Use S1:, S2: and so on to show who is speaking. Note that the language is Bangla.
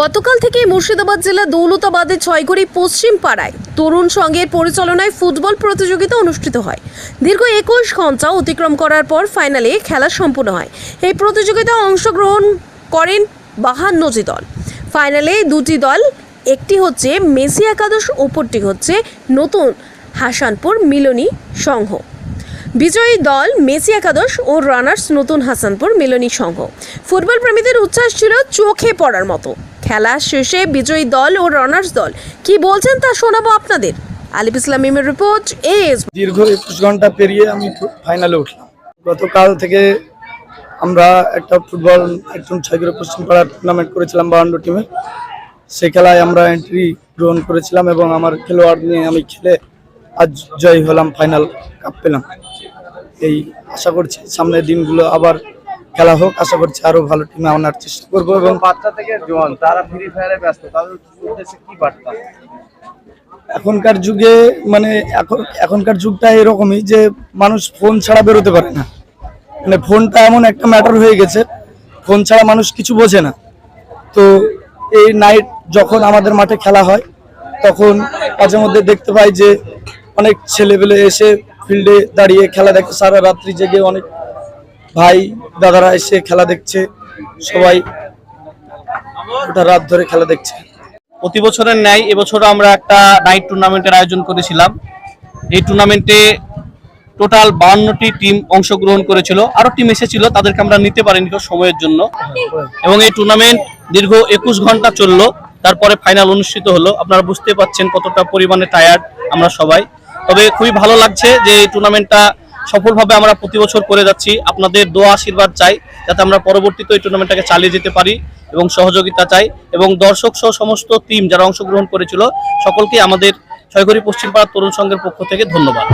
S1: গতকাল থেকে মুর্শিদাবাদ জেলা দৌলতাবাদের ছয়ঘড়ি পশ্চিম পাড়ায় তরুণ সংঘের পরিচালনায় ফুটবল প্রতিযোগিতা অনুষ্ঠিত হয়। দীর্ঘ একুশ ঘণ্টা অতিক্রম করার পর ফাইনালে খেলা সম্পূর্ণ হয়। এই প্রতিযোগিতায় অংশগ্রহণ করেন বাহান্নটি দল। ফাইনালে দুটি দল, একটি হচ্ছে মেসি একাদশ, অপরটি হচ্ছে নতুন হাসানপুর মিলনী সংঘ। বিজয়ী দল মেসি একাদশ ও রানার্স নতুন হাসানপুর মিলনী সংঘ। ফুটবল প্রেমীদের উচ্ছ্বাস ছিল চোখে পড়ার মতো। খেলা শেষে বিজয়ী দল ও রানার্স দল। কি বলছেন তা শোনাবো আপনাদের। আলিফ ইসলাম মিমের রিপোর্ট এস
S2: দীর্ঘ একুশ ঘণ্টা পেরিয়ে আমি ফাইনালে উঠলাম। গতকাল থেকে আমরা একটা ফুটবল একদম ছয়গুলো পশ্চিম পাড়ার টুর্নামেন্ট করেছিলাম বাউন্ড টিমে সে খেলায় আমরা এন্ট্রি গ্রহণ করেছিলাম এবং আমার খেলোয়াড় নিয়ে আমি খেলে আজ জয় হলাম ফাইনাল কাপ পেলাম। এই আশা করছি সামনের দিনগুলো আবার খেলা হোক আশা করছি আরও ভালো টিমে আনার চেষ্টা করব এবং
S3: বাচ্চা থেকে জোয়ান তারা ফ্রি ফায়ারে ব্যস্ত তাদের উদ্দেশ্যে কি বার্তা?
S2: এখনকার যুগে মানে এখন এখনকার যুগটা এরকমই যে মানুষ ফোন ছাড়া বেরোতে পারে না। মানে ফোনটা এমন একটা ম্যাটার হয়ে গেছে ফোন ছাড়া মানুষ কিছু বোঝে না। তো এই নাইট যখন আমাদের মাঠে খেলা হয় তখন মাঝে মধ্যে দেখতে পাই যে অনেক ছেলেবেলে এসে ফিল্ডে দাঁড়িয়ে খেলা দেখে সারা রাত্রি জেগে অনেক ভাই, দাদারা এসে খেলা দেখছে। সবাই ওটা রাত ধরে খেলা দেখছে।
S4: প্রতি বছরের ন্যায় এবছরও আমরা একটা নাইট টুর্নামেন্টের আয়োজন করেছিলাম। এই টুর্নামেন্টে টোটাল বাউন্নটি টিম অংশগ্রহণ করেছিল। আরও টিম এসেছিল, তাদেরকে আমরা নিতে পারিনি সময়ের জন্য। এবং এই টুর্নামেন্ট দীর্ঘ একুশ ঘণ্টা চলল। তারপরে ফাইনাল অনুষ্ঠিত হলো। আপনারা বুঝতে পাচ্ছেন কতটা পরিমাণে টায়ার্ড আমরা সবাই। তবে খুবই ভালো লাগছে যে এই টুর্নামেন্টটা সফলভাবে আমরা প্রতি বছর করে যাচ্ছি। আপনাদের দোয়া আশীর্বাদ চাই, যাতে আমরা পরবর্তীতে এই টুর্নামেন্টটাকে চালিয়ে যেতে পারি এবং সহযোগিতা চাই এবং দর্শক সহ সমস্ত টিম যারা অংশগ্রহণ করেছিল, সকলকে আমাদের ছয়ঘড়ি পশ্চিমপাড়া তরুণ সংঘের পক্ষ থেকে ধন্যবাদ।